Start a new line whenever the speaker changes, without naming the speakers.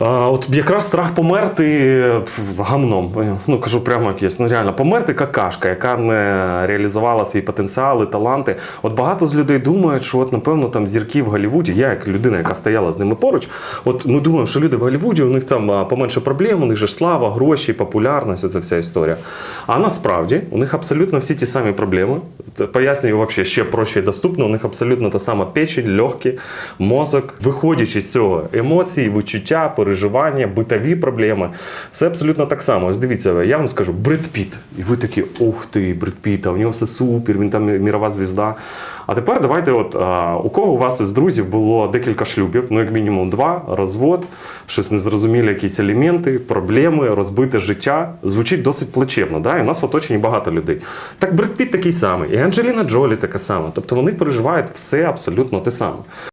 От якраз страх померти гамном. Ну кажу прямо як є. Ну реально, померти какашка, яка не реалізувала свій потенціал і таланти. От багато з людей думають, що от напевно там зірки в Голлівуді, я як людина, яка стояла з ними поруч. От ми думаємо, що люди в Голлівуді, у них там поменше проблем, у них же слава, гроші, популярність, це вся історія. А насправді у них абсолютно всі ті самі проблеми. Пояснюю вообще ще проще і доступно. У них абсолютно та сама печень, легкі, мозок. Виходячи з цього, емоції, відчуття, переживання, битові проблеми. Все абсолютно так само. Ось дивіться, я вам скажу, Бред Піт. І ви такі, ух ти, Бред Піт, а у нього все супер, він там мірова звізда. А тепер давайте, от а, у кого у вас із друзів було декілька шлюбів, ну як мінімум два, розвод, щось незрозумілі, якісь елементи, проблеми, розбите життя. Звучить досить плачевно. Да? І у нас в оточенні багато людей. Так Бред Піт такий самий, і Анджеліна Джолі така сама. Тобто вони переживають все абсолютно те саме.